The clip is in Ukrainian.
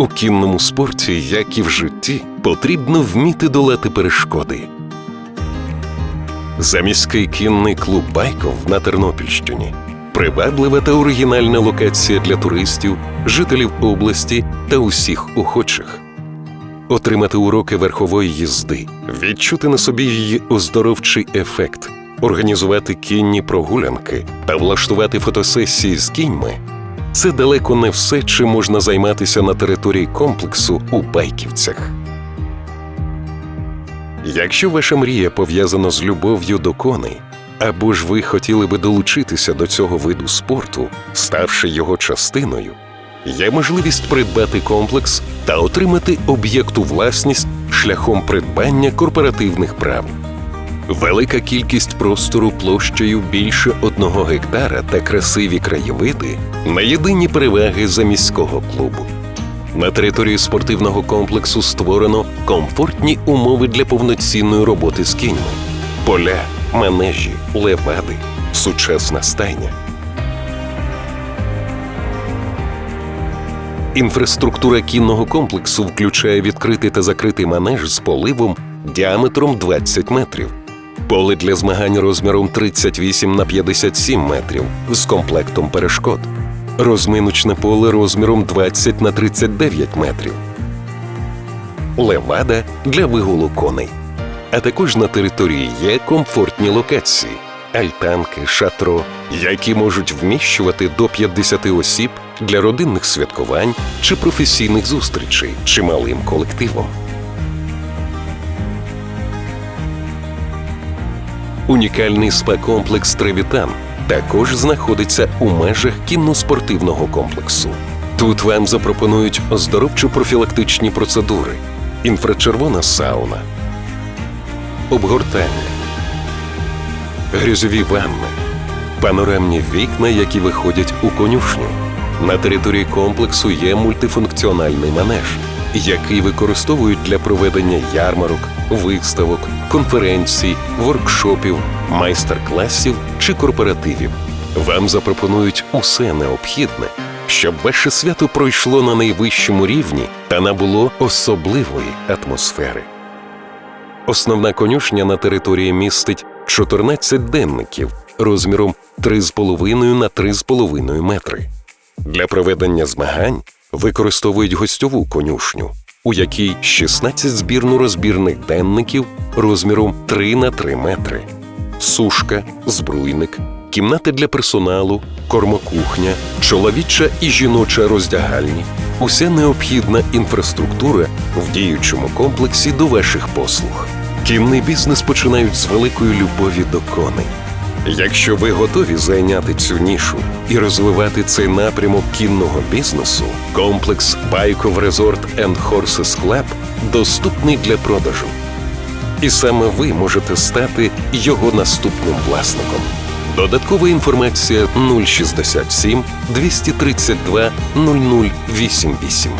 У кінному спорті, як і в житті, потрібно вміти долати перешкоди. Заміський кінний клуб Байков на Тернопільщині приваблива та оригінальна локація для туристів, жителів області та усіх охочих. Отримати уроки верхової їзди, відчути на собі її оздоровчий ефект, організувати кінні прогулянки та влаштувати фотосесії з кіньми це далеко не все, чим можна займатися на території комплексу у Байківцях. Якщо ваша мрія пов'язана з любов'ю до коней, або ж ви хотіли би долучитися до цього виду спорту, ставши його частиною, є можливість придбати комплекс та отримати об'єкт у власність шляхом придбання корпоративних прав. Велика кількість простору площею більше одного гектара та красиві краєвиди не єдині переваги заміського клубу. На території спортивного комплексу створено комфортні умови для повноцінної роботи з кіньми: поля, манежі, левади, сучасна стайня. Інфраструктура кінного комплексу включає відкритий та закритий манеж з поливом діаметром 20 метрів, поле для змагань розміром 38 на 57 метрів з комплектом перешкод, розминочне поле розміром 20 на 39 метрів, левада для вигулу коней. А також на території є комфортні локації, альтанки, шатро, які можуть вміщувати до 50 осіб для родинних святкувань чи професійних зустрічей чималим колективом. Унікальний спа-комплекс Тревітан також знаходиться у межах кінно-спортивного комплексу. Тут вам запропонують оздоровчо-профілактичні процедури, інфрачервона сауна, обгортання, грязьові ванни, панорамні вікна, які виходять у конюшню. На території комплексу є мультифункціональний манеж, який використовують для проведення ярмарок, виставок, конференцій, воркшопів, майстер-класів чи корпоративів. Вам запропонують усе необхідне, щоб ваше свято пройшло на найвищому рівні та набуло особливої атмосфери. Основна конюшня на території містить 14 денників розміром 3,5 на 3,5 метри. Для проведення змагань використовують гостьову конюшню, у якій 16 збірно-розбірних денників розміром 3 на 3 метри, сушка, збруйник, кімнати для персоналу, кормокухня, чоловіча і жіноча роздягальні. Уся необхідна інфраструктура в діючому комплексі до ваших послуг. Кінний бізнес починають з великої любові до коней. Якщо ви готові зайняти цю нішу і розвивати цей напрямок кінного бізнесу, комплекс Байков Resort and Horses Club доступний для продажу. І саме ви можете стати його наступним власником. Додаткова інформація 067 232 0088.